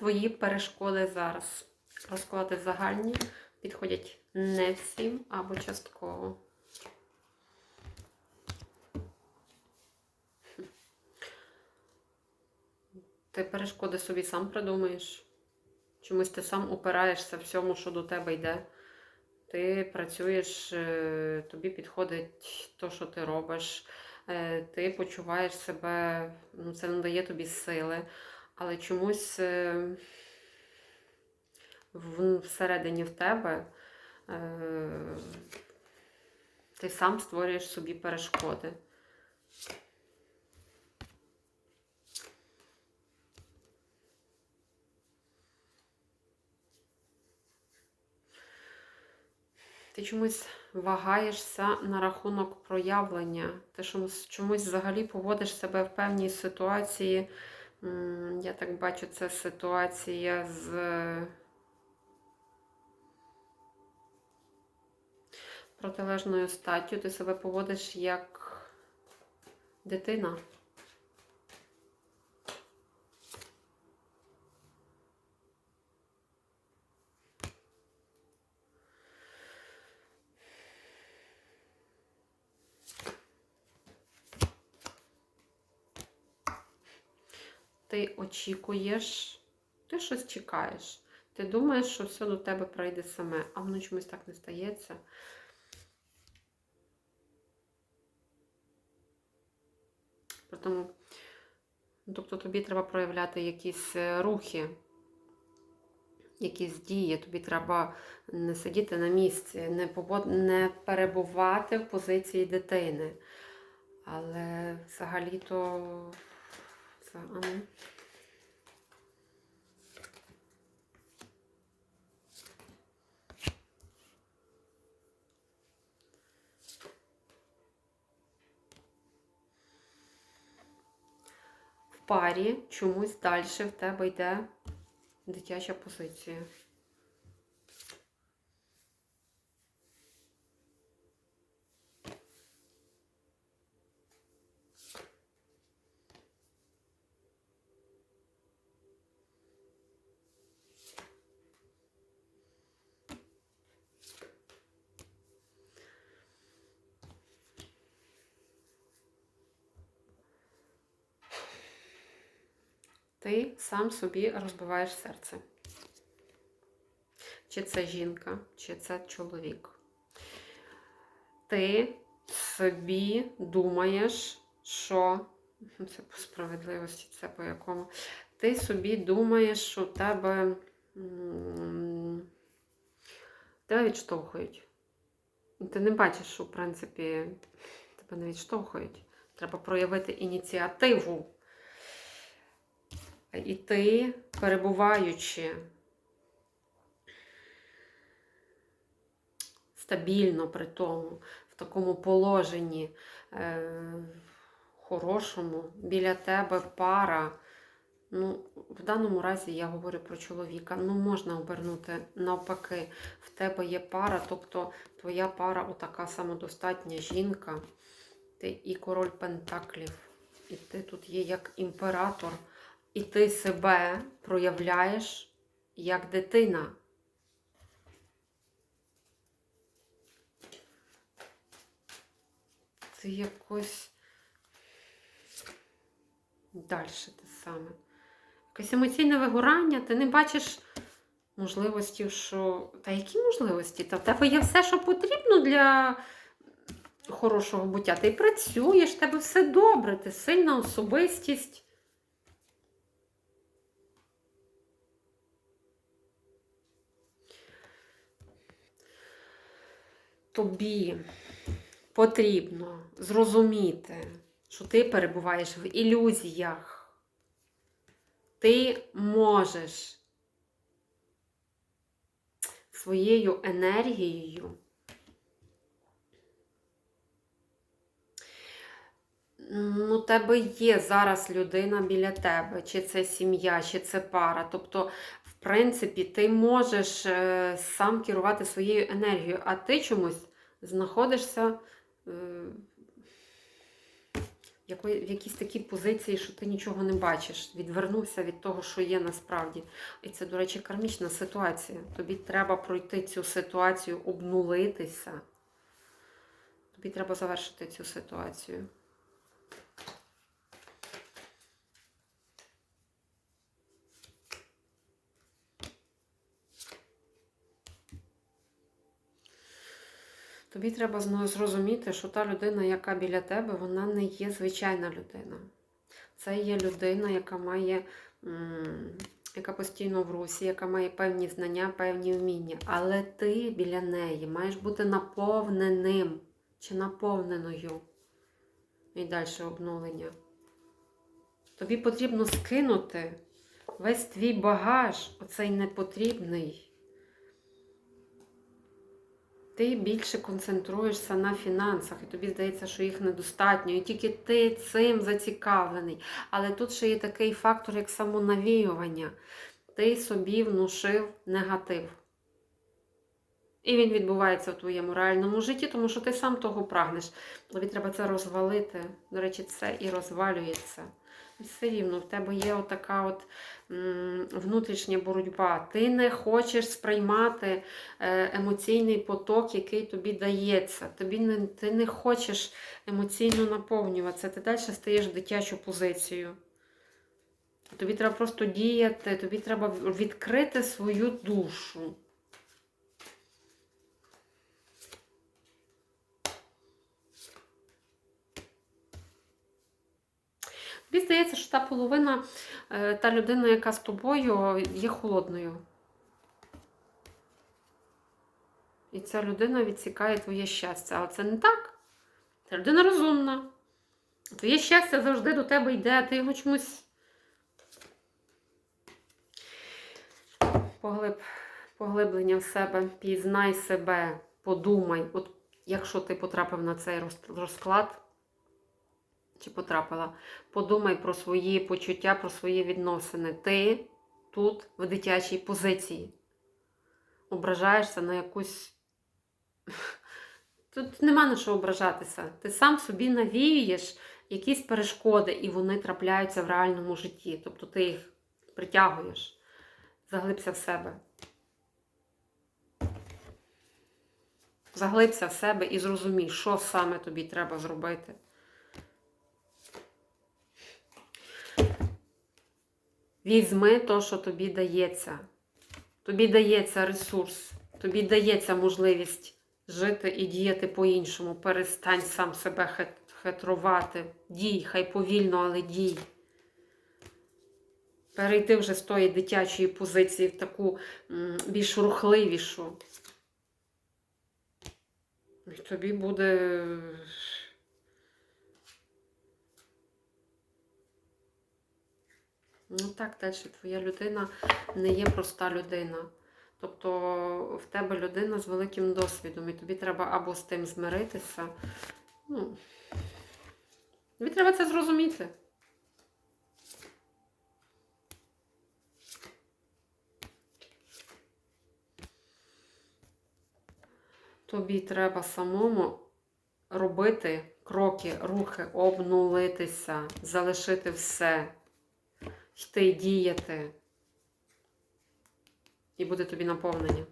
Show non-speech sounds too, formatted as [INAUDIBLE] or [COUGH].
твої перешкоди зараз? Розклади загальні підходять не всім або частково. Ти перешкоди собі сам придумаєш. Чомусь ти сам упираєшся всьому, що до тебе йде. Ти працюєш, е, тобі підходить то, що ти робиш. Е, Ти почуваєш себе, ну, це надає тобі сили, але чомусь е, всередині в тебе е, ти сам створюєш собі перешкоди. Ти чомусь вагаєшся на рахунок проявлення. Ти чомусь взагалі поводиш себе в певній ситуації. Я так бачу, це ситуація з протилежною статтю. Ти себе поводиш як дитина. Ти очікуєш, ти щось чекаєш. Ти думаєш, що все до тебе прийде саме, а воно чомусь так не стається. Тому, тобто тобі треба проявляти якісь е, рухи, якісь дії. Тобі треба не сидіти на місці, не, повод... не перебувати в позиції дитини. Але взагалі-то. А ну. В парі чомусь далі в тебе йде дитяча позиція. Ти сам собі розбиваєш серце. Чи це жінка, чи це чоловік. Ти собі думаєш, що це по справедливості, це по якому. Ти собі думаєш, що тебе, тебе відштовхують. Ти не бачиш, що, в принципі, тебе не відштовхують. Треба проявити ініціативу. І ти, перебуваючи стабільно при тому, в такому положенні е, хорошому, біля тебе пара. Ну, в даному разі я говорю про чоловіка. Ну, можна обернути навпаки, в тебе є пара, тобто твоя пара отака самодостатня жінка, ти і король Пентаклів, і ти тут є як імператор. І ти себе проявляєш як дитина. Це якось далі те саме. Якесь емоційне вигорання, ти не бачиш можливості, що. Та які можливості? Та в тебе є все, що потрібно для хорошого буття. Ти працюєш, в тебе все добре, ти сильна особистість. Тобі потрібно зрозуміти, що ти перебуваєш в ілюзіях. Ти можеш своєю енергією ну, тебе є зараз людина біля тебе, чи це сім'я, чи це пара. Тобто, в принципі, ти можеш е, сам керувати своєю енергією, а ти чомусь знаходишся е, в якійсь такій позиції, що ти нічого не бачиш. Відвернувся від того, що є насправді. І це, до речі, кармічна ситуація. Тобі треба пройти цю ситуацію, обнулитися. Тобі треба завершити цю ситуацію. Тобі треба зрозуміти, що та людина, яка біля тебе, вона не є звичайна людина. Це є людина, яка має, яка постійно в русі, яка має певні знання, певні вміння. Але ти біля неї маєш бути наповненим чи наповненою. І далі обнулення. Тобі потрібно скинути весь твій багаж, оцей непотрібний. Ти більше концентруєшся на фінансах, і тобі здається, що їх недостатньо, і тільки ти цим зацікавлений. Але тут ще є такий фактор, як самонавіювання. Ти собі внушив негатив. І він відбувається в твоєму реальному житті, тому що ти сам того прагнеш. Тобі треба це розвалити. До речі, це і розвалюється. Все рівно в тебе є отака от внутрішня боротьба. Ти не хочеш сприймати е, емоційний поток, який тобі дається. Тобі не, ти не хочеш емоційно наповнюватися. Ти далі стаєш в дитячу позицію. Тобі треба просто діяти, тобі треба відкрити свою душу. Тобі здається, що та половина, е, та людина, яка з тобою, є холодною. І ця людина відсікає твоє щастя. Але це не так. Ця людина розумна. Твоє щастя завжди до тебе йде, а ти його чомусь. Поглиб, поглиблення в себе, пізнай себе, подумай. От якщо ти потрапив на цей розклад, чи потрапила, подумай про свої почуття, про свої відносини. Ти тут в дитячій позиції. Ображаєшся на якусь. [LAUGHS] Тут нема на що ображатися. Ти сам собі навіюєш якісь перешкоди, і вони трапляються в реальному житті. Тобто ти їх притягуєш. Заглибся в себе. Заглибся в себе і зрозумій, що саме тобі треба зробити. Візьми то, що тобі дається. Тобі дається ресурс, тобі дається можливість жити і діяти по-іншому. Перестань сам себе хет- хитрувати. Дій, хай повільно, але дій. Перейти вже з тої дитячої позиції в таку більш рухливішу. І тобі буде. Ну так, далі твоя людина не є проста людина. Тобто в тебе людина з великим досвідом, і тобі треба або з тим змиритися. Ну, тобі треба це зрозуміти. Тобі треба самому робити кроки, рухи, обнулитися, залишити все, йти діяти. І буде тобі наповнення.